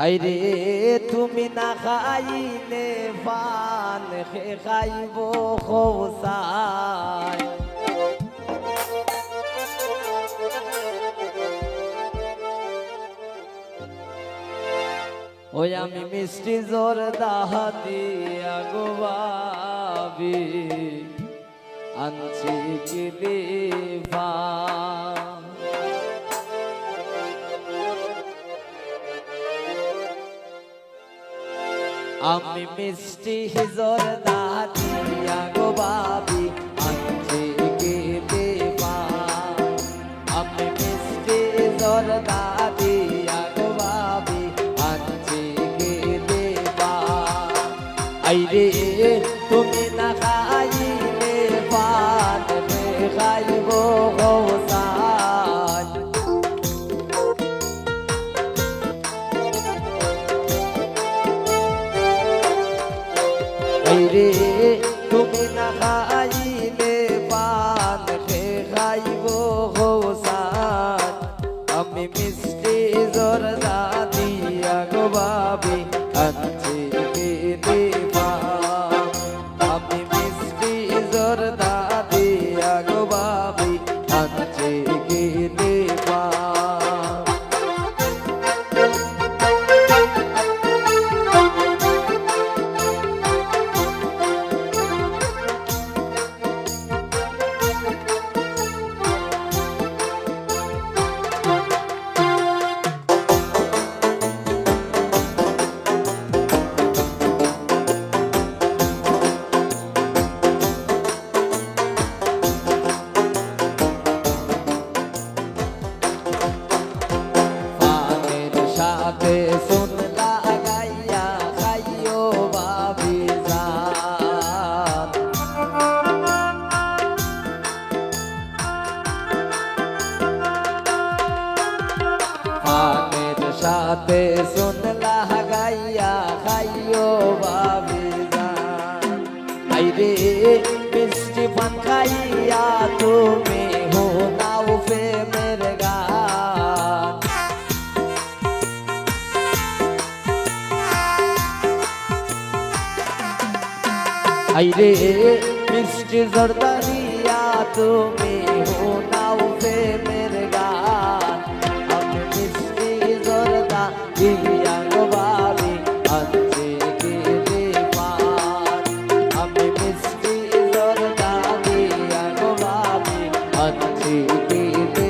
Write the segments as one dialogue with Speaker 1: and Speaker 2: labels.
Speaker 1: হাইরে, তুমি না খাইলে পান খে খাইব খোসায় ওই আমি মিষ্টি জোর দাহাতি আগবাবি, আনছি কি দিবা? আমি মিষ্টি হিজর দাদিয়া গো বাবি আনছি কি দেবা আমি মিষ্টি হিজর দাদিয়া গো বাবি আনছি কি দেবা আইরে রে তুমি না খাইলে পান খাইব হোসান আমি মিষ্টি জোর দিয়া গো বাবি আনছি খাইও বাবি জান আইরে মিষ্টি পান খাইয়া তুমি হো নাও প্রেমের গান আইরে মিষ্টি জর্দারিয়া তুমি হো নাও প্রেমের আনছে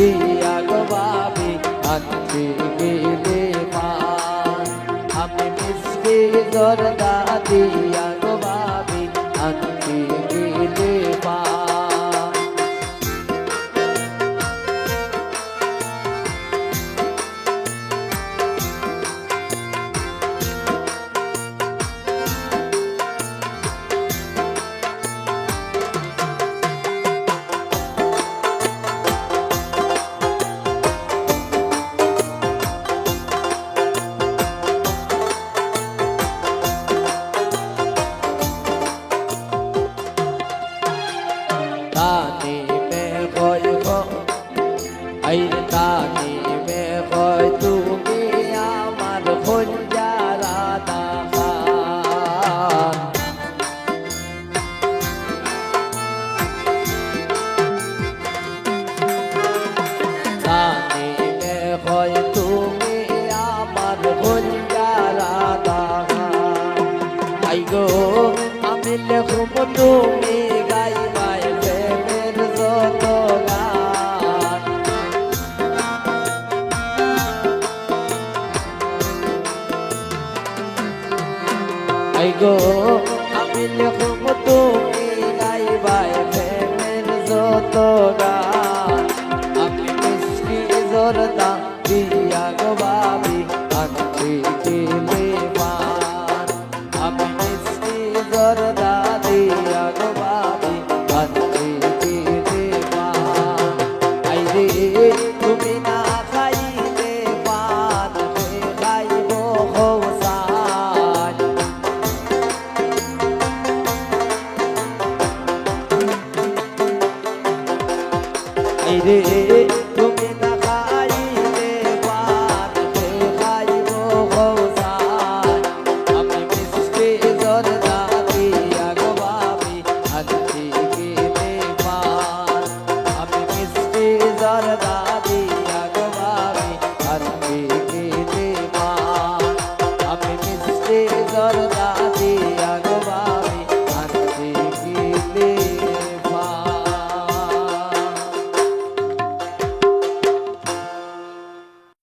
Speaker 1: দিয়া গো বাবি গেলে পান। আমি মিষ্টি জরদা গো আমি লেখব তুমি গাইবাই প্রেমের যত গান রে